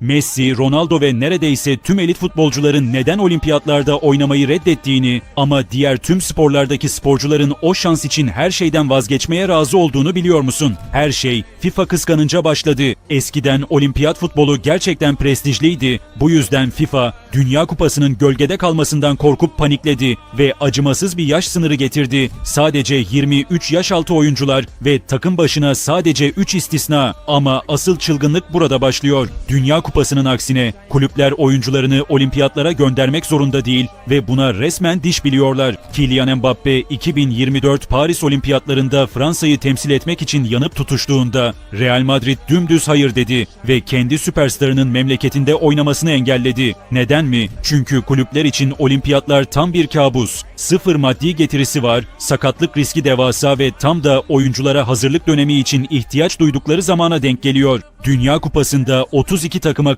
Messi, Ronaldo ve neredeyse tüm elit futbolcuların neden olimpiyatlarda oynamayı reddettiğini ama diğer tüm sporlardaki sporcuların o şans için her şeyden vazgeçmeye razı olduğunu biliyor musun? Her şey FIFA kıskanınca başladı. Eskiden olimpiyat futbolu gerçekten prestijliydi. Bu yüzden FIFA Dünya Kupası'nın gölgede kalmasından korkup panikledi ve acımasız bir yaş sınırı getirdi. Sadece 23 yaş altı oyuncular ve takım başına sadece 3 istisna ama asıl çılgınlık burada başlıyor. Dünya Kupası'nın aksine kulüpler oyuncularını olimpiyatlara göndermek zorunda değil ve buna resmen diş biliyorlar. Kylian Mbappe 2024 Paris Olimpiyatlarında Fransa'yı temsil etmek için yanıp tutuştuğunda Real Madrid dümdüz hayır dedi ve kendi süperstarının memleketinde oynamasını engelledi. Neden mi? Çünkü kulüpler için olimpiyatlar tam bir kabus. Sıfır maddi getirisi var, sakatlık riski devasa ve tam da oyunculara hazırlık dönemi için ihtiyaç duydukları zamana denk geliyor. Dünya Kupası'nda 32 takım